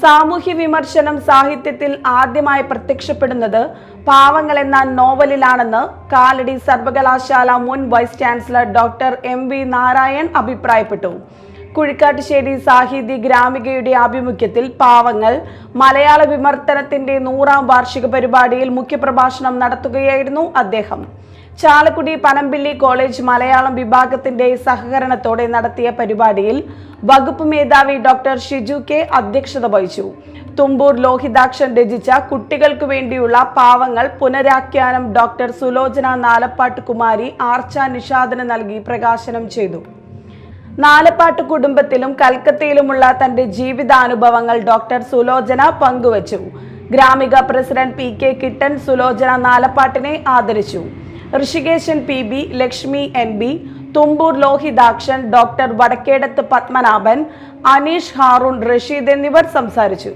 സാമൂഹ്യ വിമർശനം സാഹിത്യത്തിൽ ആദ്യമായി പ്രത്യക്ഷപ്പെടുന്നത് പാവങ്ങൾ എന്ന നോവലിലാണെന്ന് കാലടി സർവകലാശാല മുൻ vice chancellor doctor M V Narayan അഭിപ്രായപ്പെട്ടു. കുഴിക്കാട്ടുശ്ശേരി സാഹിതി ഗ്രാമികയുടെ ആഭിമുഖ്യത്തിൽ പാവങ്ങൾ മലയാള വിമർത്തനത്തിന്റെ നൂറാം വാർഷിക പരിപാടിയിൽ മുഖ്യപ്രഭാഷണം നടത്തുകയായിരുന്നു അദ്ദേഹം. ചാലക്കുടി പനമ്പിള്ളി കോളേജ് മലയാളം വിഭാഗത്തിന്റെ സഹകരണത്തോടെ നടത്തിയ പരിപാടിയിൽ വകുപ്പ് മേധാവി ഡോക്ടർ ഷിജു കെ അധ്യക്ഷത വഹിച്ചു. തുമ്പൂർ ലോഹിതാക്ഷൻ രചിച്ച കുട്ടികൾക്കു വേണ്ടിയുള്ള പാവങ്ങൾ പുനരാഖ്യാനം ഡോക്ടർ സുലോചന നാലപ്പാട്ട് കുമാരി ആർച്ച നിഷാദന് നൽകി പ്രകാശനം ചെയ്തു. നാലപ്പാട്ട് കുടുംബത്തിലും കൽക്കത്തയിലുമുള്ള തന്റെ ജീവിതാനുഭവങ്ങൾ ഡോക്ടർ സുലോചന പങ്കുവച്ചു. Gramika president P K Kittan Sulochana നാലപ്പാട്ടിനെ ആദരിച്ചു. Rishikesan P B Lakshmi N B Thumboor Lohithakshan doctor Vadakkedath Padmanabhan Aneesh Haroon Rasheed എന്നിവർ സംസാരിച്ചു.